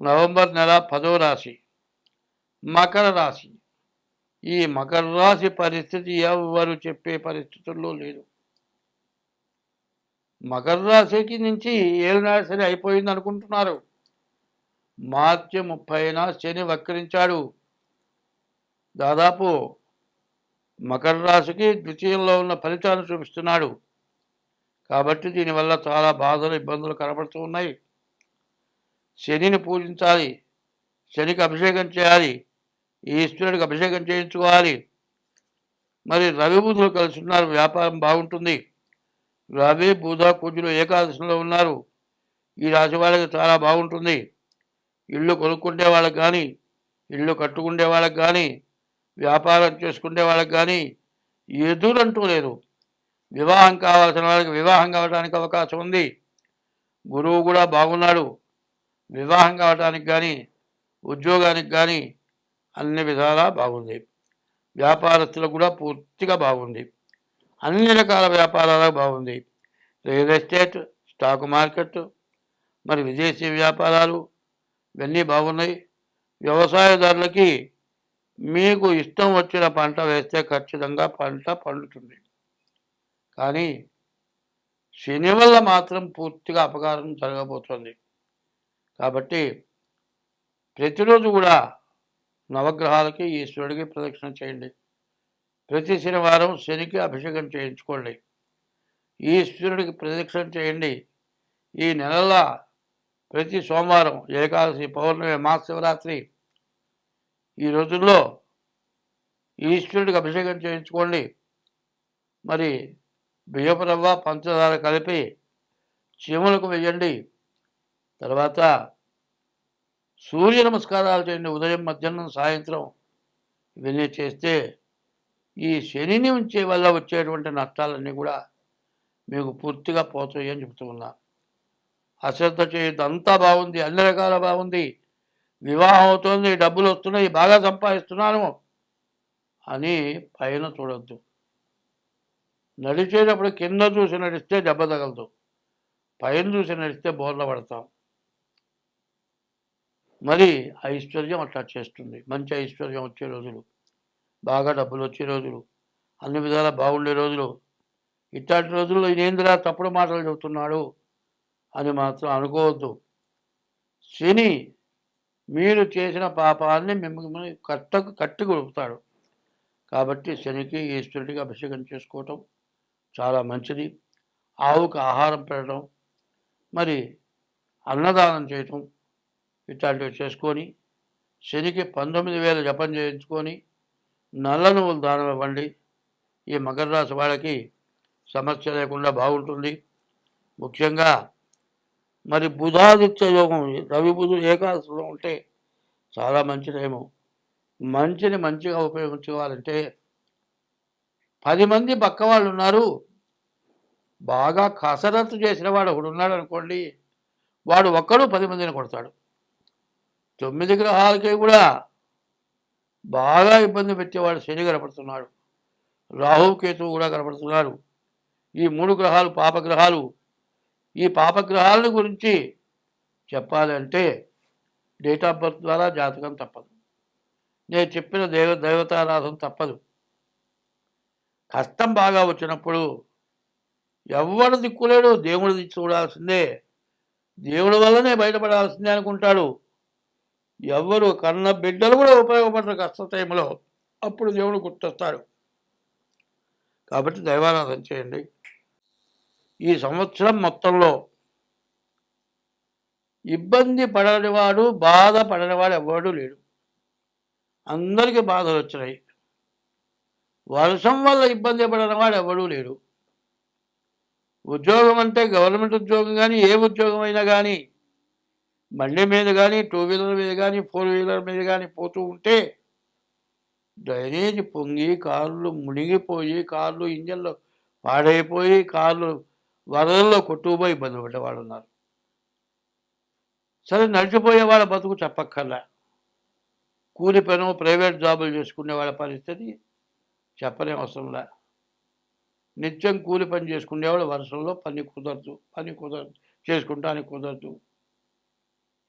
November నెల పదో రాశి. మకర రాశి. ఈ మకర రాశి పరిస్థితి ఎవ్వరు చెప్పే పరిస్థితుల్లో లేదు. మకర రాశికి నుంచి ఏలునాడు శని అయిపోయింది అనుకుంటున్నారు. మార్చి ముప్పైన శని వక్రించాడు. దాదాపు మకర రాశికి ద్వితీయంలో ఉన్న ఫలితాన్ని చూపిస్తున్నాడు. కాబట్టి దీనివల్ల చాలా బాధలు ఇబ్బందులు కనబడుతూ ఉన్నాయి. శనిని పూజించాలి శనికి అభిషేకం చేయాలి ఈశ్వరుడికి అభిషేకం చేయించుకోవాలి. మరి రవి బుధులు కలిసి ఉన్నారు వ్యాపారం బాగుంటుంది. రవి బుధ కుజులు ఏకాదశిలో ఉన్నారు. ఈ రాశి వాళ్ళకి చాలా బాగుంటుంది. ఇల్లు కొనుక్కునే వాళ్ళకి కానీ ఇల్లు కట్టుకుండే వాళ్ళకి కానీ వ్యాపారం చేసుకునే వాళ్ళకి కానీ ఎదురంటూ లేదు. వివాహం కావాల్సిన వాళ్ళకి వివాహం కావడానికి అవకాశం ఉంది. గురువు కూడా బాగున్నాడు. వివాహం కావడానికి కానీ ఉద్యోగానికి కానీ అన్ని విధాలా బాగుంది. వ్యాపారస్తులకు కూడా పూర్తిగా బాగుంది. అన్ని రకాల వ్యాపారాలకు బాగుంది. రియల్ ఎస్టేట్ స్టాక్ మార్కెట్ మరి విదేశీ వ్యాపారాలు ఇవన్నీ బాగున్నాయి. వ్యవసాయదారులకి మీకు ఇష్టం వచ్చిన పంట వేస్తే ఖచ్చితంగా పంట పండుతుంది. కానీ శని వల్ల మాత్రం పూర్తిగా అపకారం జరగబోతోంది. కాబట్టి ప్రతిరోజు కూడా నవగ్రహాలకి ఈశ్వరుడికి ప్రదక్షిణ చేయండి. ప్రతి శనివారం శనికి అభిషేకం చేయించుకోండి. ఈశ్వరుడికి ప్రదక్షిణ చేయండి. ఈ నెలల ప్రతి సోమవారం ఏకాదశి పౌర్ణమి మహాశివరాత్రి ఈ రోజుల్లో ఈశ్వరుడికి అభిషేకం చేయించుకోండి. మరి బియ్యపు రవ్వ పంచదార కలిపి చీమలకు వేయండి. తర్వాత సూర్య నమస్కారాలు చేయండి. ఉదయం మధ్యాహ్నం సాయంత్రం ఇవన్నీ చేస్తే ఈ శనిని ఉంచే వల్ల వచ్చేటువంటి నష్టాలన్నీ కూడా మీకు పూర్తిగా పోతాయి అని చెప్తూ ఉన్నా. అశ్రద్ధ చేయొద్దు. అంతా బాగుంది. అన్ని రకాల బాగుంది. వివాహం అవుతుంది. డబ్బులు వస్తున్నాయి. బాగా సంపాదిస్తున్నాను అని పైన చూడొద్దు. నడిచేటప్పుడు కింద చూసి నడిస్తే దెబ్బ తగలదు. పైన చూసి నడిస్తే బోర్ల పడతాం. మరి ఐశ్వర్యం అట్లా చేస్తుంది. మంచి ఐశ్వర్యం వచ్చే రోజులు బాగా డబ్బులు వచ్చే రోజులు అన్ని విధాలా బాగుండే రోజులు. ఇట్లాంటి రోజుల్లో ఇదేందిరా తప్పుడు మాటలు చెబుతున్నాడు అని మాత్రం అనుకోవద్దు. శని మీరు చేసిన పాపాన్ని మిమ్మల్ని కట్టకు కట్టి కొడుపుతాడు కాబట్టి శనికి ఈశ్వరుడికి అభిషేకం చేసుకోవటం చాలా మంచిది. ఆవుకు ఆహారం పెట్టడం మరి అన్నదానం చేయటం ఇట్లాంటివి చేసుకొని శనికి పంతొమ్మిది వేల జపం చేయించుకొని నల్ల నువ్వులు దానం ఇవ్వండి ఈ మకర రాశి వాళ్ళకి సమస్య లేకుండా బాగుంటుంది. ముఖ్యంగా మరి బుధాదిత్య యోగం రవి బుధుడు ఏకాదశిలో ఉంటే చాలా మంచిదేమో. మంచిని మంచిగా ఉపయోగించుకోవాలంటే పది మంది పక్క వాళ్ళు ఉన్నారు. బాగా కసరత్తు చేసిన వాడు ఒకడు ఉన్నాడు అనుకోండి వాడు ఒక్కడు పది మందిని కొడతాడు. తొమ్మిది గ్రహాలకి కూడా బాగా ఇబ్బంది పెట్టేవాడు శని కనపడుతున్నాడు. రాహు కేతువు కూడా కనపడుతున్నారు ఈ మూడు గ్రహాలు పాపగ్రహాలు. ఈ పాపగ్రహాలను గురించి చెప్పాలంటే డేట్ ఆఫ్ బర్త్ ద్వారా జాతకం తప్పదు. నేను చెప్పిన దేవ దేవతారాధన తప్పదు. కష్టం బాగా వచ్చినప్పుడు ఎవడు దిక్కులేడు దేవుడిది చూడాల్సిందే. దేవుడి వల్లనే బయటపడాల్సిందే అనుకుంటాడు. ఎవరు కన్న బిడ్డలు కూడా ఉపయోగపడరు కష్ట టైంలో. అప్పుడు దేవుడు గుర్తొస్తాడు. కాబట్టి దైవారాధన చేయండి. ఈ సంవత్సరం మొత్తంలో ఇబ్బంది పడనివాడు బాధ పడనివాడు ఎవడు లేడు. అందరికీ బాధలు వచ్చినాయి. వర్షం వల్ల ఇబ్బంది పడని వాడు ఎవడూ లేడు. ఉద్యోగం అంటే గవర్నమెంట్ ఉద్యోగం కానీ ఏ ఉద్యోగం అయినా కానీ బండి మీద కానీ టూ వీలర్ మీద కానీ ఫోర్ వీలర్ మీద కానీ పోతూ ఉంటే డ్రైనేజ్ పొంగి కార్లు మునిగిపోయి కార్లు ఇంజన్లు పాడైపోయి కార్లు వరదల్లో కొట్టుకుపోయి ఇబ్బంది పడ్డవాడు ఉన్నారు సరే నడిచిపోయే వాళ్ళ బతుకు చెప్పక్కర్లా. కూలి పను ప్రైవేట్ జాబులు చేసుకునే వాళ్ళ పరిస్థితి చెప్పలేం అవసరంలా నిత్యం కూలి పని చేసుకునేవాళ్ళు వర్షంలో పని కుదరదు పని కుదరదు చేసుకుంటానికి కుదరదు.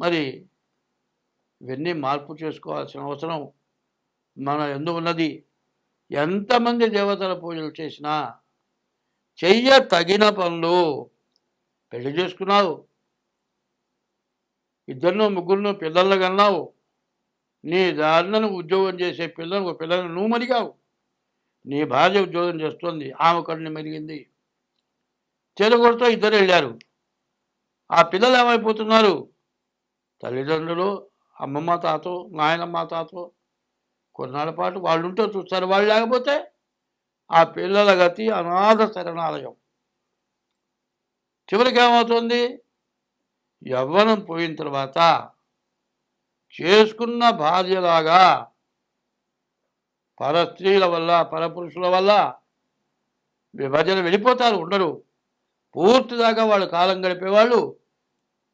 మరి ఇవన్నీ మార్పు చేసుకోవాల్సిన అవసరం మన ఎందు ఉన్నది. ఎంతమంది దేవతల పూజలు చేసినా చెయ్య తగిన పనులు పెళ్ళి చేసుకున్నావు. ఇద్దరినో ముగ్గురునో పిల్లలు కన్నావు. నీ దారిన ఉద్యోగం చేసే పిల్లలు ఒక పిల్లలు నువ్వు మరిగావు. నీ భార్య ఉద్యోగం చేస్తుంది ఆమె కడుని మెరిగింది. చెరగొడుతూ ఇద్దరు వెళ్ళారు. ఆ పిల్లలు ఏమైపోతున్నారు? తల్లిదండ్రులు అమ్మమ్మ తాతో నాయనమ్మ తాతో కొన్నాళ్ళ పాటు వాళ్ళు ఉంటే చూస్తారు. వాళ్ళు లేకపోతే ఆ పిల్లల గతి అనాథ శరణాలయం. చివరికి ఏమవుతుంది? యవ్వనం పోయిన తర్వాత చేసుకున్న భార్యలాగా పర స్త్రీల వల్ల పరపురుషుల వల్ల విభజన వెళ్ళిపోతారు. ఉండరు. పూర్తిదాకా వాళ్ళు కాలం గడిపేవాళ్ళు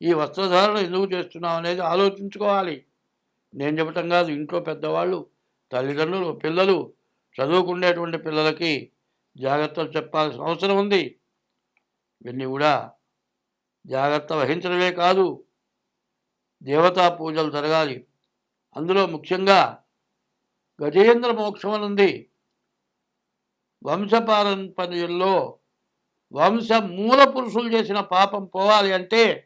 ఈ వస్త్రధారణ ఎందుకు చేస్తున్నాం అనేది ఆలోచించుకోవాలి. నేను చెప్పటం కాదు ఇంట్లో పెద్దవాళ్ళు తల్లిదండ్రులు పిల్లలు చదువుకునేటువంటి పిల్లలకి జాగ్రత్తలు చెప్పాల్సిన అవసరం ఉంది. ఇవన్నీ కూడా జాగ్రత్త వహించడమే కాదు దేవతా పూజలు జరగాలి. అందులో ముఖ్యంగా గజేంద్ర మోక్షం అని ఉంది. వంశపారంపర్యంలో వంశ మూల పురుషులు చేసిన పాపం పోవాలి అంటే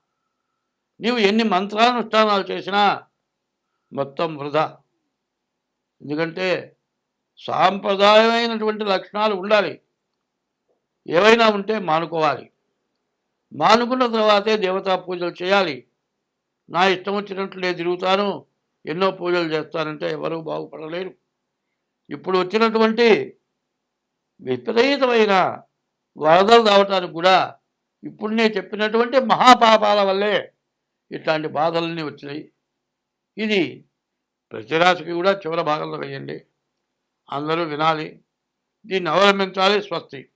నీవు ఎన్ని మంత్రానుష్ఠానాలు చేసినా మొత్తం వృధా. ఎందుకంటే సాంప్రదాయమైనటువంటి లక్షణాలు ఉండాలి. ఏవైనా ఉంటే మానుకోవాలి. మానుకున్న తర్వాతే దేవతా పూజలు చేయాలి. నా ఇష్టం వచ్చినట్లు నేను తిరుగుతాను ఎన్నో పూజలు చేస్తానంటే ఎవరూ బాగుపడలేరు. ఇప్పుడు వచ్చినటువంటి విపరీతమైన వరదలు రావటానికి కూడా ఇప్పుడు నేను చెప్పినటువంటి మహాపాపాల వల్లే ఇట్లాంటి బాధలన్నీ వచ్చినాయి. ఇది ప్రతిరాశికి కూడా చివరి భాగంలో వేయండి అందరూ వినాలి. దీన్ని అవలంబించాలి. స్వస్తి.